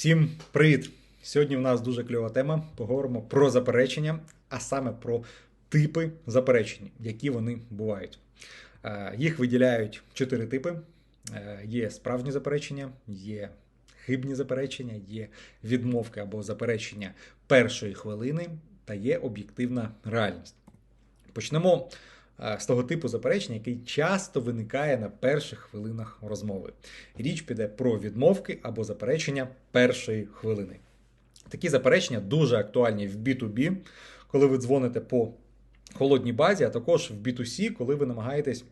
Всім привіт! Сьогодні в нас дуже кльова тема. Поговоримо про заперечення, а саме про типи заперечень, які вони бувають. Е, Їх виділяють чотири типи: Е, є справжні заперечення, є хибні заперечення, є відмовки або заперечення першої хвилини, та є об'єктивна реальність. Почнемо з того типу заперечення, який часто виникає на перших хвилинах розмови. Річ піде про відмовки або заперечення першої хвилини. Такі заперечення дуже актуальні в B2B, коли ви дзвоните по холодній базі, а також в B2C, коли ви намагаєтесь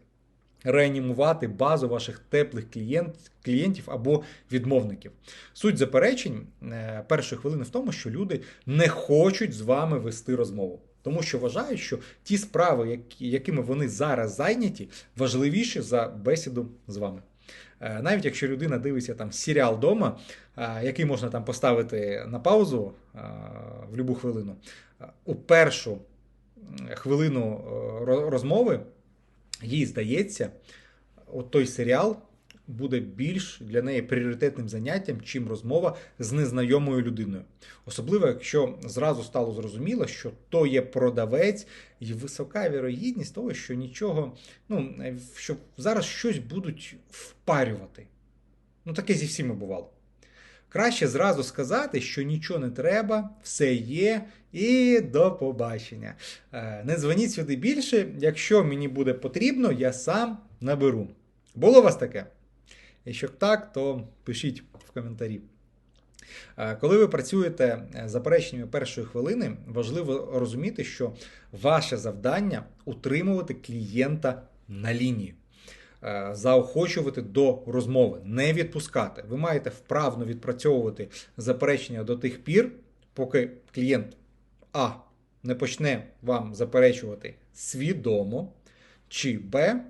реанімувати базу ваших теплих клієнт, клієнтів або відмовників. Суть заперечень е, першої хвилини в тому, що люди не хочуть з вами вести розмову. Тому що вважають, що ті справи, які, якими вони зараз зайняті, важливіші за бесіду з вами. Е, Навіть якщо людина дивиться там серіал вдома, який можна там поставити на паузу е, в будь-яку хвилину, е, у першу хвилину е, розмови їй здається, от той серіал буде більш для неї пріоритетним заняттям, чим розмова з незнайомою людиною. Особливо, якщо зразу стало зрозуміло, що то є продавець, і висока вірогідність того, що нічого, ну, що зараз щось будуть впарювати. Ну, таке зі всіми бувало. Краще зразу сказати, що нічого не треба, все є, і до побачення. Е, Не дзвоніть сюди більше, якщо мені буде потрібно, я сам наберу. Було у вас таке? Якщо так, то пишіть в коментарі. Е, Коли ви працюєте з запереченнями першої хвилини, важливо розуміти, що ваше завдання утримувати клієнта на лінії. Е, заохочувати до розмови, не відпускати. Ви маєте вправно відпрацьовувати заперечення до тих пір, поки клієнт А не почне вам заперечувати свідомо, чи Б.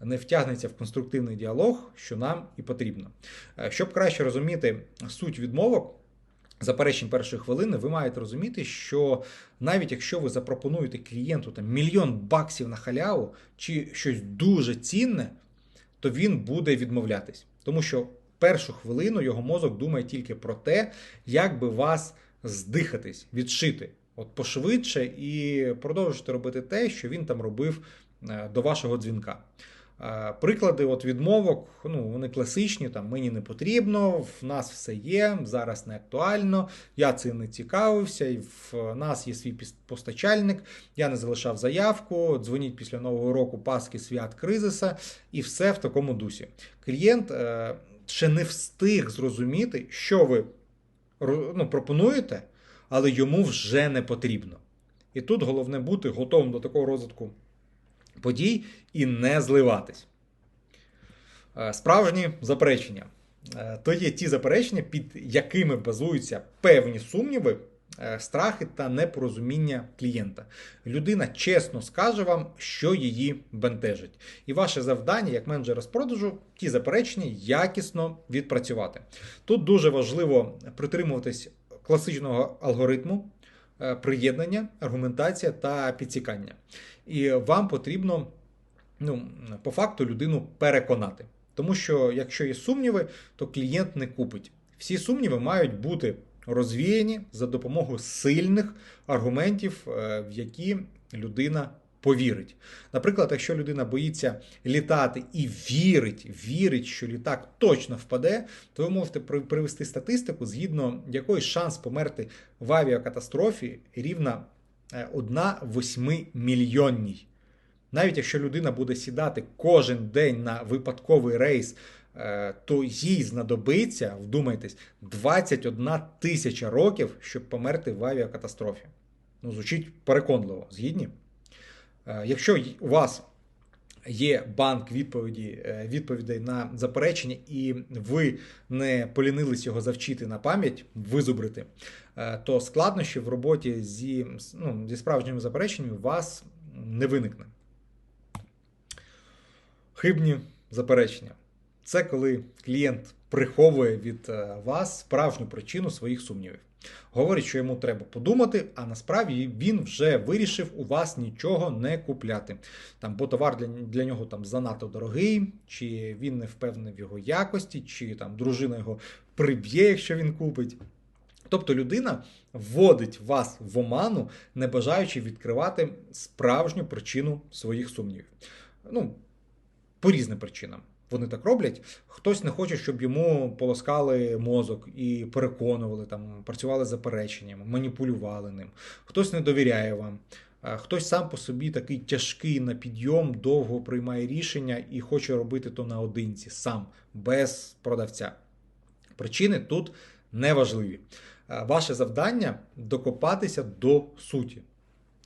Не втягнеться в конструктивний діалог, що нам і потрібно. Е, Щоб краще розуміти суть відмовок, заперечень першої хвилини, ви маєте розуміти, що навіть якщо ви запропонуєте клієнту там, мільйон баксів на халяву чи щось дуже цінне, то він буде відмовлятись. Тому що першу хвилину його мозок думає тільки про те, як би вас здихатись, відшити, от пошвидше і продовжити робити те, що він там робив е, до вашого дзвінка. Е, Приклади от відмовок, ну вони класичні, там мені не потрібно, в нас все є, зараз не актуально, я цим не цікавився, і в нас є свій постачальник, я не залишав заявку, дзвоніть після Нового року, Пасхи, свят, кризиса, і все в такому дусі. Клієнт е, ще не встиг зрозуміти, що ви ну, пропонуєте, але йому вже не потрібно. І тут головне бути готовим до такого розвитку подій і не зливатись. Е, Справжні заперечення. Е, То є ті заперечення, під якими базуються певні сумніви, е, страхи та непорозуміння клієнта. Людина чесно скаже вам, що її бентежить. І ваше завдання, як менеджера з продажу, ті заперечення якісно відпрацювати. Тут дуже важливо притримуватись класичного алгоритму приєднання, аргументація та підсікання. І вам потрібно ну, по факту людину переконати. Тому що, якщо є сумніви, то клієнт не купить. Всі сумніви мають бути розвіяні за допомогою сильних аргументів, е, в які людина повірить. Наприклад, якщо людина боїться літати і вірить, вірить, що літак точно впаде, то ви можете привести статистику, згідно якої шанс померти в авіакатастрофі рівна 1 восьми мільйонній. Навіть якщо людина буде сідати кожен день на випадковий рейс, е, то їй знадобиться, вдумайтесь, 21 тисяча років, щоб померти в авіакатастрофі. Ну, звучить переконливо, згідні? Е, Якщо у вас є банк відповіді, е, відповідей на заперечення, і ви не полінились його завчити на пам'ять, визубрити, е, то складнощі в роботі зі, ну, зі справжніми запереченнями у вас не виникне. Хибні заперечення. Це коли клієнт приховує від вас справжню причину своїх сумнівів. Говорить, що йому треба подумати, а насправді він вже вирішив у вас нічого не купляти. Там, бо товар для, для нього там занадто дорогий, чи він не впевнений в його якості, чи там дружина його приб'є, якщо він купить. Тобто людина вводить вас в оману, не бажаючи відкривати справжню причину своїх сумнівів. Ну, по різним причинам. Вони так роблять. Хтось не хоче, щоб йому полоскали мозок і переконували, там, працювали запереченнями, маніпулювали ним. Хтось не довіряє вам. Хтось сам по собі такий тяжкий на підйом, довго приймає рішення і хоче робити то наодинці, сам, без продавця. Причини тут неважливі. Ваше завдання докопатися до суті,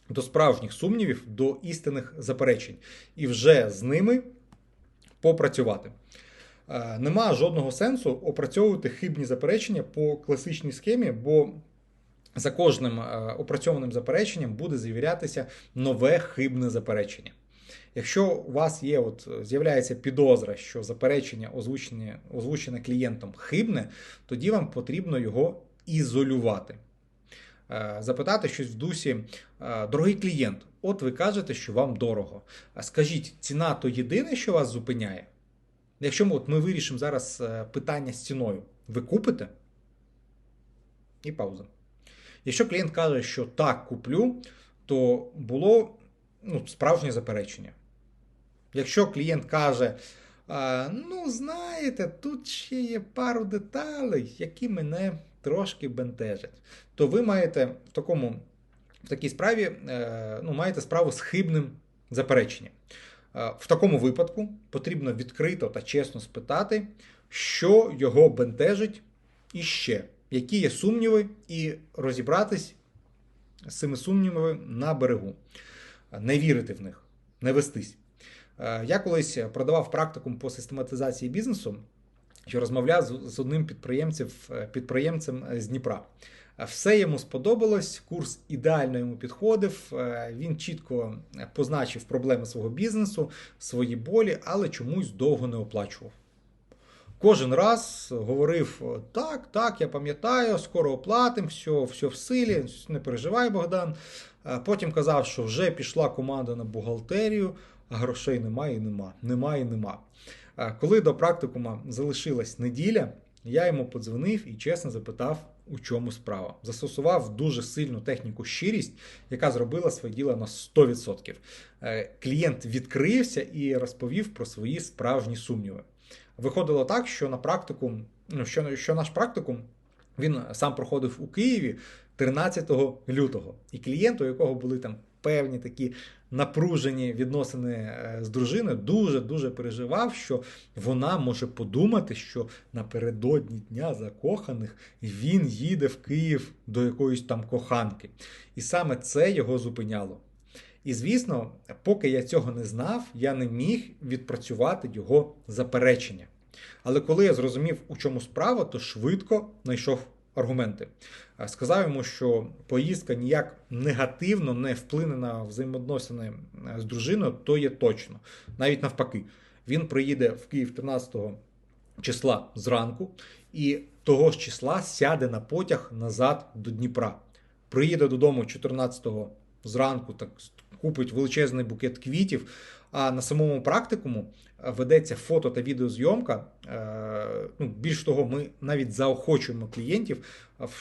до справжніх сумнівів, до істинних заперечень, і вже з ними попрацювати. Нема жодного сенсу опрацьовувати хибні заперечення по класичній схемі, бо за кожним опрацьованим запереченням буде завірятися нове хибне заперечення. Якщо у вас є, от з'являється підозра, що заперечення озвучене, озвучене клієнтом хибне, тоді вам потрібно його ізолювати. Запитати щось в дусі, дорогий клієнт, от ви кажете, що вам дорого. А Скажіть, ціна то єдине, що вас зупиняє? Якщо от ми вирішимо зараз е, питання з ціною, ви купите? І пауза. Якщо клієнт каже, що так, куплю, то було ну, справжнє заперечення. Якщо клієнт каже, ну, знаєте, тут ще є пару деталей, які мене трошки бентежать, то ви маєте в такому, в такій справі е, ну, маєте справу з хибним запереченням. Е, в такому випадку потрібно відкрито та чесно спитати, що його бентежить іще, які є сумніви, і розібратись з цими сумнівами на берегу, не вірити в них, не вестись. Е, я колись продавав практикум по систематизації бізнесу, що розмовляв з одним підприємцем, підприємцем з Дніпра. Все йому сподобалось, курс ідеально йому підходив. Е, він чітко позначив проблеми свого бізнесу, свої болі, але чомусь довго не оплачував. Кожен раз говорив: так, так, я пам'ятаю, скоро оплатим, все, все в силі, не переживай, Богдан. Потім казав, що вже пішла команда на бухгалтерію, а грошей немає і нема. Немає і нема. Коли до практикума залишилась неділя, я йому подзвонив і чесно запитав, у чому справа. Застосував дуже сильну техніку щирість, яка зробила своє діло на 100%. Е, клієнт відкрився і розповів про свої справжні сумніви. Виходило так, що на практику, ну що, що наш практикум він сам проходив у Києві 13 лютого, і клієнт, у якого були там певні такі напружені відносини е, з дружиною, дуже-дуже переживав, що вона може подумати, що напередодні дня закоханих він їде в Київ до якоїсь там коханки. І саме це його зупиняло. І звісно, поки я цього не знав, я не міг відпрацювати його заперечення. Але коли я зрозумів, у чому справа, то швидко знайшов аргументи. Е, сказав йому, що поїздка ніяк негативно не вплине на взаємодносини е, з дружиною, то є точно. Навіть навпаки, він приїде в Київ 13 числа зранку і того ж числа сяде на потяг назад до Дніпра. Приїде додому 14-го зранку, так купить величезний букет квітів. А на самому практикуму е, ведеться фото та відеозйомка. Е, ну, Більш того, ми навіть заохочуємо клієнтів,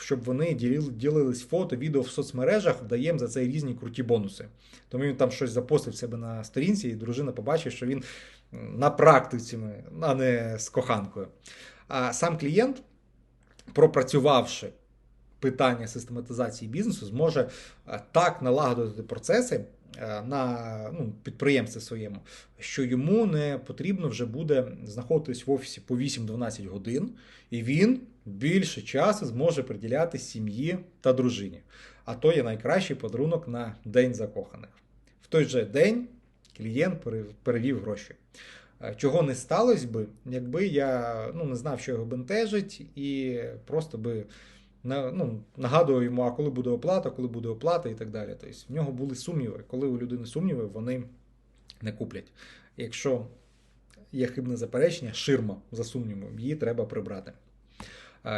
щоб вони ділились фото, відео в соцмережах, даємо за це різні круті бонуси. Тому він там щось запостив себе на сторінці, і дружина побачить, що він на практиці, а не з коханкою. А сам клієнт, пропрацювавши питання систематизації бізнесу, зможе е, так налагодити процеси. Е, на ну, підприємстві своєму, що йому не потрібно вже буде знаходитись в офісі по 8-12 годин, і він більше часу зможе приділяти сім'ї та дружині. А то є найкращий подарунок на День закоханих. В той же день клієнт перевів гроші. Е, чого не сталося би, якби я ну, не знав, що його бентежить, і просто би ну, нагадував йому, а коли буде оплата, коли буде оплата і так далі. Тобто В нього були сумніви. Коли у людини сумніви, вони не куплять. Якщо є хибне заперечення, ширма за сумнівом, її треба прибрати.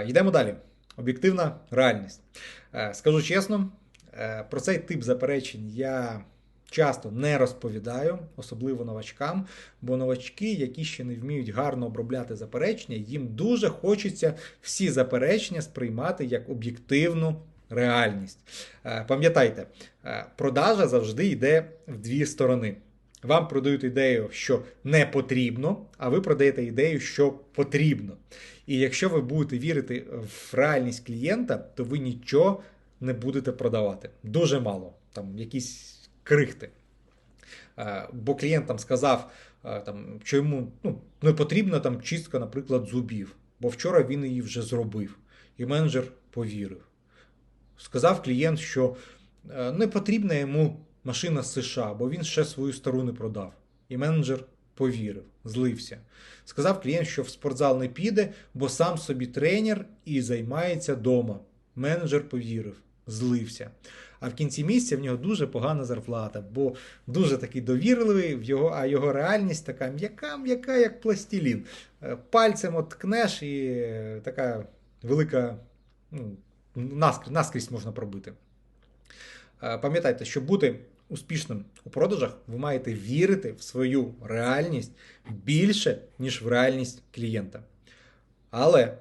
Йдемо далі. Об'єктивна реальність. Скажу чесно, про цей тип заперечень я часто не розповідаю, особливо новачкам, бо новачки, які ще не вміють гарно обробляти заперечення, їм дуже хочеться всі заперечення сприймати як об'єктивну реальність. Е, Пам'ятайте, е, продажа завжди йде в дві сторони. Вам продають ідею, що не потрібно, а ви продаєте ідею, що потрібно. І якщо ви будете вірити в реальність клієнта, то ви нічого не будете продавати. Дуже мало. Там якісь крихти. Е, Бо клієнт там сказав, е, там, що йому ну, не потрібна там чистка, наприклад, зубів. Бо вчора він її вже зробив. І менеджер повірив. Сказав клієнт, що е, не потрібна йому машина з США, бо він ще свою стару не продав. І менеджер повірив, злився. Сказав клієнт, що в спортзал не піде, бо сам собі тренер і займається вдома. Менеджер повірив, злився. А в кінці місяця в нього дуже погана зарплата, бо дуже такий довірливий, в його, а його реальність така м'яка, м'яка, як пластилін. Е, Пальцем от і е, така велика ну, наскрізь, наскрізь можна пробити. Е, Пам'ятайте, щоб бути успішним у продажах, ви маєте вірити в свою реальність більше, ніж в реальність клієнта. Але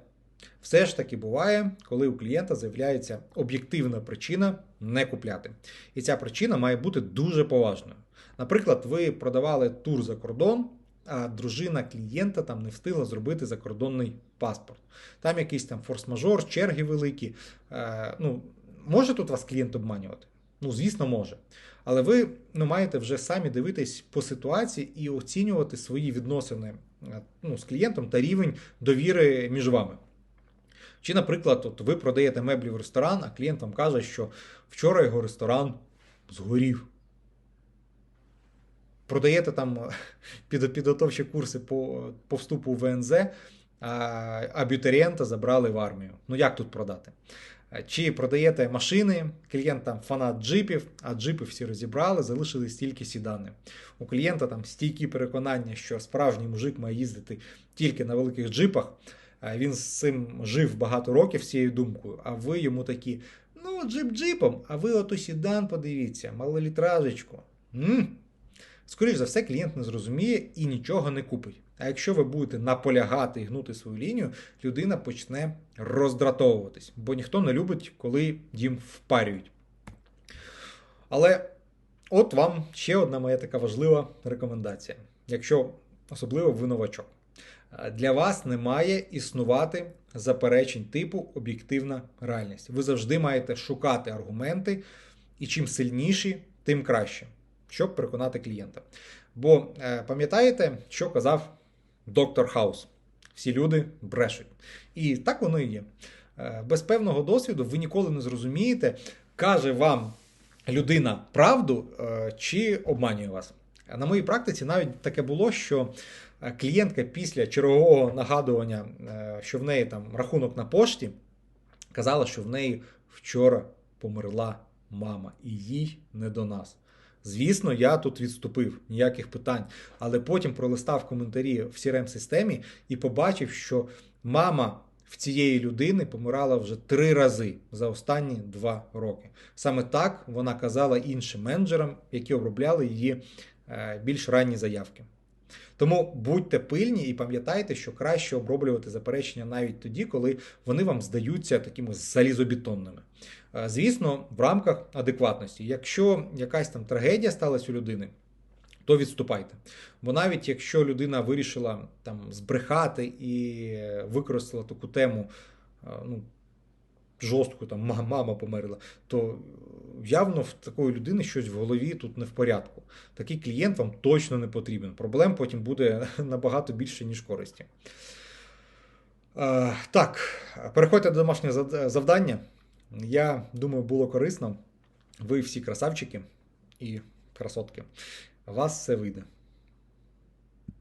все ж таки буває, коли у клієнта з'являється об'єктивна причина не купляти. І ця причина має бути дуже поважною. Наприклад, ви продавали тур за кордон, а дружина клієнта там не встигла зробити закордонний паспорт. Там якийсь там форс-мажор, черги великі. Е, ну, може тут вас клієнт обманювати? Ну, звісно, може. Але ви ну, маєте вже самі дивитись по ситуації і оцінювати свої відносини е, ну, з клієнтом та рівень довіри між вами. Чи, наприклад, от ви продаєте меблі в ресторан, а клієнт вам каже, що вчора його ресторан згорів. Продаєте там підготовчі курси по, по вступу в ВНЗ, а абітурієнта забрали в армію. Ну як тут продати? Чи продаєте машини, клієнт там фанат джипів, а джипи всі розібрали, залишились тільки сідани. У клієнта там стійкі переконання, що справжній мужик має їздити тільки на великих джипах. Він з цим жив багато років з цією думкою, а ви йому такі: ну, джип джипом, а ви ото сідан подивіться, малолітражечку. Скоріше за все, клієнт не зрозуміє і нічого не купить. А якщо ви будете наполягати і гнути свою лінію, людина почне роздратовуватись, бо ніхто не любить, коли їм впарюють. Але от вам ще одна моя така важлива рекомендація. Якщо особливо ви новачок. Для вас не має існувати заперечень типу об'єктивна реальність. Ви завжди маєте шукати аргументи, і чим сильніші, тим краще, щоб переконати клієнта. Бо е, пам'ятаєте, що казав доктор Хаус? Всі люди брешуть. І так воно і є. Е, Без певного досвіду ви ніколи не зрозумієте, каже вам людина правду е, чи обманює вас. На моїй практиці навіть таке було, що клієнтка після чергового нагадування, е, що в неї там рахунок на пошті, казала, що в неї вчора померла мама, і їй не до нас. Звісно, я тут відступив, ніяких питань. Але потім пролистав коментарі в crm системі і побачив, що мама в цієї людини помирала вже три рази за останні два роки. Саме так вона казала іншим менеджерам, які обробляли її е, більш ранні заявки. Тому будьте пильні і пам'ятайте, що краще оброблювати заперечення навіть тоді, коли вони вам здаються такими залізобетонними. Е, Звісно, в рамках адекватності. Якщо якась там трагедія сталася у людини, то відступайте. Бо навіть якщо людина вирішила там збрехати і е, використала таку тему, е, ну, жорстку, там мама померла, то явно в такої людини щось в голові тут не в порядку. Такий клієнт вам точно не потрібен. Проблем потім буде набагато більше, ніж користі. Так, переходьте до домашнього завдання. Я думаю, було корисно. Ви всі красавчики і красотки. Вас все вийде.